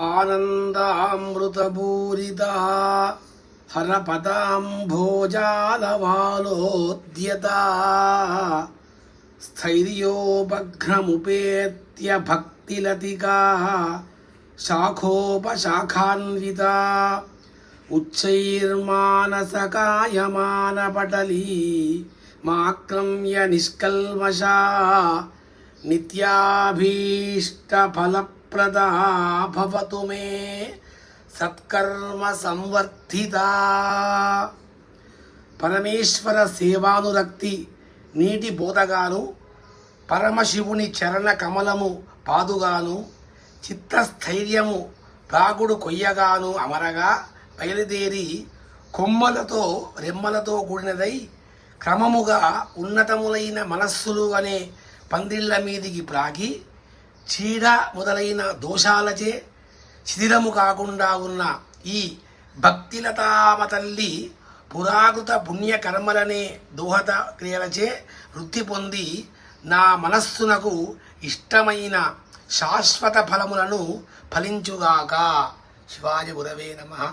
ఆనందామృతపూరిత హరపదాంభోజాలవాలోద్యత. స్థైర్యోపఘ్నముపేత్య భక్తిలతికా శాఖోపశాఖాన్విత. ఉచ్చైర్మానసకాయమానపటలీ మాక్రమ్య నిష్కల్మషా నిత్యాభీష్టఫలప్రదా భవతు మే సత్కర్మ సంవర్ధిత. పరమేశ్వర సేవానురక్తి నీటి బోధగాను పరమశివుని చరణ కమలము పాదుగాను చిత్తస్థైర్యము ప్రాగుడు కొయ్యగాను అమరగా బయలుదేరి కొమ్మలతో రెమ్మలతో కూడినదై క్రమముగా ఉన్నతములైన మనస్సులు అనే పందిళ్ళ మీదికి ప్రాగి చీడ మొదలైన దోషాలచే శిథిలము కాకుండా ఉన్న ఈ భక్తిలతామ తల్లి పురాకృత పుణ్యకర్మలనే దోహద క్రియలచే వృత్తి పొంది నా మనస్సునకు ఇష్టమైన శాశ్వత ఫలములను ఫలించుగాక. శివాయ గురవే నమః.